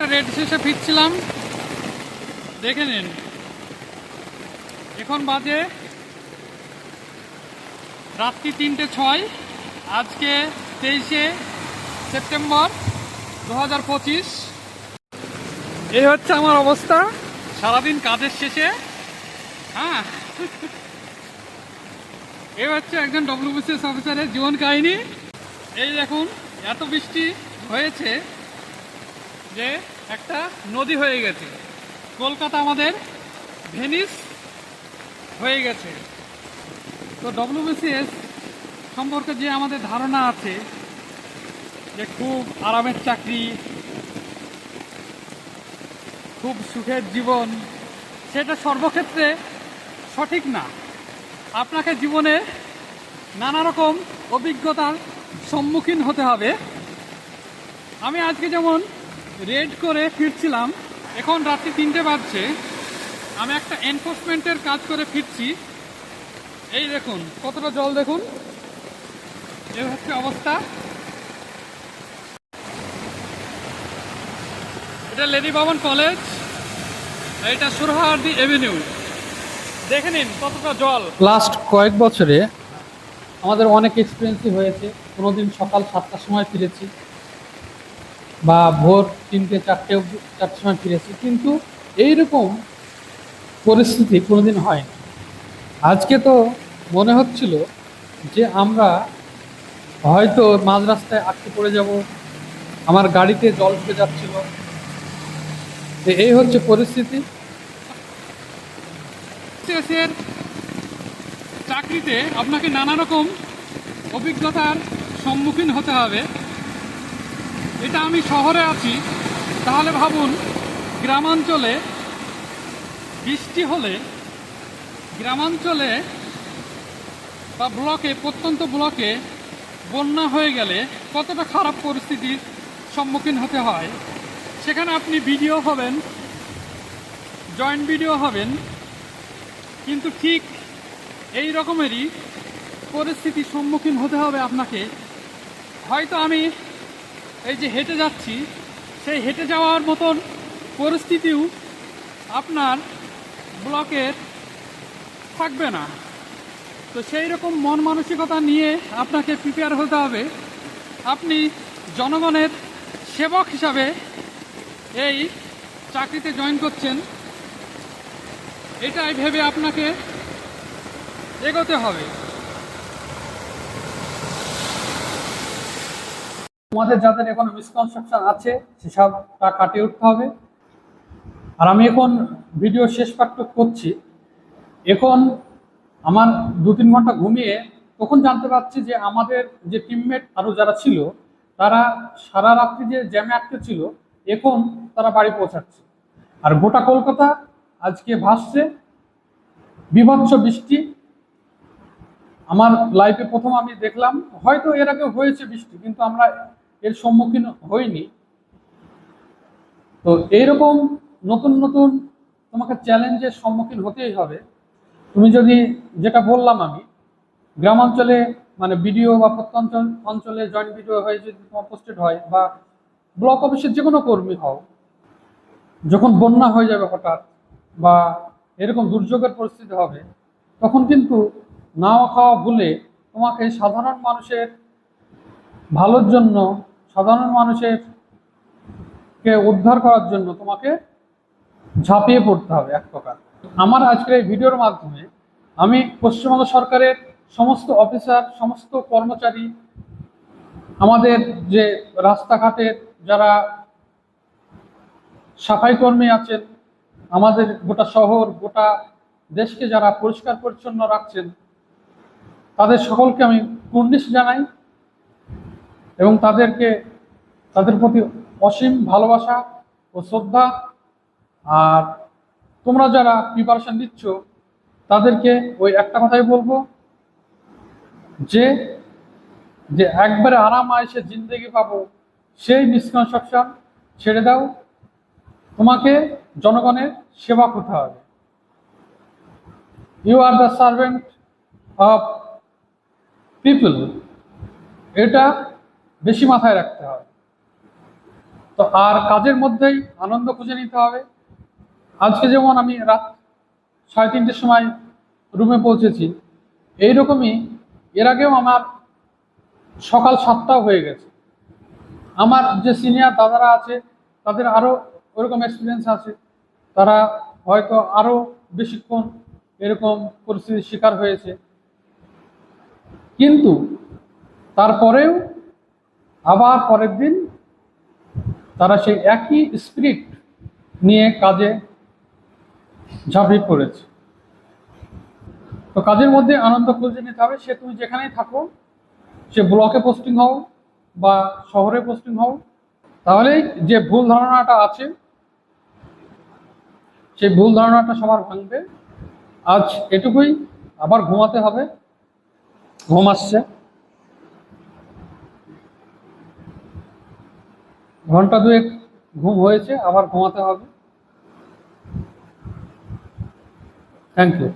Red শেষে ফিরছিলাম। দেখে নিন। এখন বাজে রাত্রি তিনটে ছয়। আজকে তেইশে সেপ্টেম্বর দু হাজার পঁচিশ। এই হচ্ছে আমার অবস্থা। সারাদিন কাজের শেষে। হ্যাঁ। এই হচ্ছে একজন ডব্লিউবিসিএস অফিসারের জীবন কাহিনী। এই দেখুন, এত বৃষ্টি হয়েছে। যে একটা নদী হয়ে গেছে। কলকাতা আমাদের ভেনিস হয়ে গেছে। তো ডব্লিউবিসিএস সম্পর্কে যে আমাদের ধারণা আছে, যে খুব আরামের চাকরি, খুব সুখের জীবন, সেটা সর্বক্ষেত্রে সঠিক না। আপনাকে জীবনে নানা রকম অভিজ্ঞতার সম্মুখীন হতে হবে। আমি আজকে যেমন রেড করে ফিরছিলাম। এখন রাত্রি তিনটে বাজছে। আমি একটা এনফোর্সমেন্টের কাজ করে ফিরছি। এই দেখুন, কতটা জল দেখুন। এই হচ্ছে অবস্থা। এটা লেডি ভবন কলেজ। এটা সুরহার্দি এভিনিউ। দেখে নিন কতটা জল। লাস্ট কয়েক বছরে আমাদের অনেক এক্সপিরিয়েন্সই হয়েছে। কোনোদিন সকাল সাতটার সময় ফিরেছি। বা ভোর তিনটে, চারটে, চারটের সময় ফিরেছি কিন্তু এইরকম পরিস্থিতি কোনোদিন হয়নি আজকে তো মনে হচ্ছিল যে আমরা হয়তো মাঝ রাস্তায় আটকে পড়ে যাব, আমার গাড়িতে জল ঢুকে যাচ্ছিল। এই হচ্ছে পরিস্থিতি। চাকরিতে আপনাকে নানা রকম অভিজ্ঞতার সম্মুখীন হতে হবে। এটা আমি শহরে আছি, তাহলে ভাবুন, গ্রামাঞ্চলে বৃষ্টি হলে গ্রামাঞ্চলে বা ব্লকে, প্রত্যন্ত ব্লকে বন্যা হয়ে গেলে কতটা খারাপ পরিস্থিতির সম্মুখীন হতে হয়? সেখানে আপনি ভিডিও হবেন, জয়েন্ট ভিডিও হবেন, কিন্তু ঠিক এই রকমেরই পরিস্থিতির সম্মুখীন হতে হবে আপনাকে। হয়তো আমি এই যে হেঁটে যাচ্ছি, সেই হেঁটে যাওয়ার মতন পরিস্থিতিও আপনার ব্লকের থাকবে না। তো সেই রকম মন মানসিকতা নিয়ে আপনাকে প্রিপেয়ার হতে হবে। আপনি জনগণের সেবক হিসাবে এই চাকরিতে জয়েন করছেন। এটাই ভেবে আপনাকে এগোতে হবে। আমাদের যাদের এখন মিসকনসেপশন আছে, সেসবটা কাটিয়ে উঠতে হবে। আর আমি এখন ভিডিও শেষ পাঠটা করছি। এখন আমার দু তিন ঘণ্টা ঘুমিয়ে তখন জানতে পারছি যে আমাদের যে টিমমেট আরও যারা ছিল, তারা সারা রাত্রি যে জ্যামে আটকে ছিল, এখন তারা বাড়ি পৌঁছাচ্ছে। আর গোটা কলকাতা আজকে ভাসছে। বিভৎস বৃষ্টি। আমার লাইফে প্রথম আমি দেখলাম, হয়তো এর আগে হয়েছে বৃষ্টি, কিন্তু আমরা এর সম্মুখীন হইনি তো এইরকম নতুন নতুন তোমাকে চ্যালেঞ্জের সম্মুখীন হতেই হবে। তুমি যদি যেটা বললাম আমি, গ্রামাঞ্চলে মানে বিডিও বা প্রত্যন্ত অঞ্চলে জয়েন্ট বিডিও হয়ে যদি তোমার পোস্টেড হয় বা ব্লক অফিসের যে কোনো কর্মী হও, যখন বন্যা হয়ে যাবে হঠাৎ বা এরকম দুর্যোগের পরিস্থিতি হবে, তখন কিন্তু নাওয়া খাওয়া ভুলে তোমাকে সাধারণ মানুষের ভালোর জন্য সাধারণ মানুষের কে উদ্ধার করার জন্য তোমাকে ঝাঁপিয়ে পড়তে হবে এক প্রকার। আমার আজকের এই ভিডিওর মাধ্যমে আমি পশ্চিমবঙ্গ সরকারের সমস্ত অফিসার, সমস্ত কর্মচারী, আমাদের যে রাস্তাঘাটের যারা সাফাই কর্মী আছেন, আমাদের গোটা শহর, গোটা দেশকে যারা পরিষ্কার পরিচ্ছন্ন রাখছেন, তাদের সকলকে আমি কুর্নিশ জানাই এবং তাদেরকে তাদের প্রতি অসীম ভালোবাসা ও শ্রদ্ধা। আর তোমরা যারা প্রিপারেশন দিচ্ছ তাদেরকে ওই একটা কথাই বলব, যে যে একবারে আরাম আয়সে জিন্দেগি পাবো, সেই মিসকনসেপশন ছেড়ে দাও। তোমাকে জনগণের সেবা করতে হবে। You are the servant of people এটা বেশি মাথায় রাখতে হবে। তো আর কাজের মধ্যেই আনন্দ খুঁজে নিতে হবে। আজকে যেমন আমি রাত সাড়ে তিনটের সময় রুমে পৌঁছেছি, এইরকমই এর আগেও আমার সকাল সাতটাও হয়ে গেছে। আমার যে সিনিয়র দাদারা আছে, তাদের আরও ওরকম এক্সপিরিয়েন্স আছে। তারা হয়তো আরও বেশিক্ষণ এরকম পরিস্থিতির শিকার হয়েছে। কিন্তু তারপরেও আবার পরের দিন তারা সেই একই স্পিরিট নিয়ে কাজে ঝাঁপিয়ে পড়েছে। তো কাজের মধ্যে আনন্দ খুঁজে নিতে হবে। সে তুমি যেখানেই থাকো, সে ব্লকে পোস্টিং হও বা শহরে পোস্টিং হও, তাহলেই যে ভুল ধারণাটা আছে, সেই ভুল ধারণাটা সবার ভাঙবে। আজ এটুকুই। আবার ঘুমাতে হবে। ঘুম আসছে। ঘণ্টা দুয়েক ঘুম হয়েছে আবার ঘুমাতে হবে। Thank you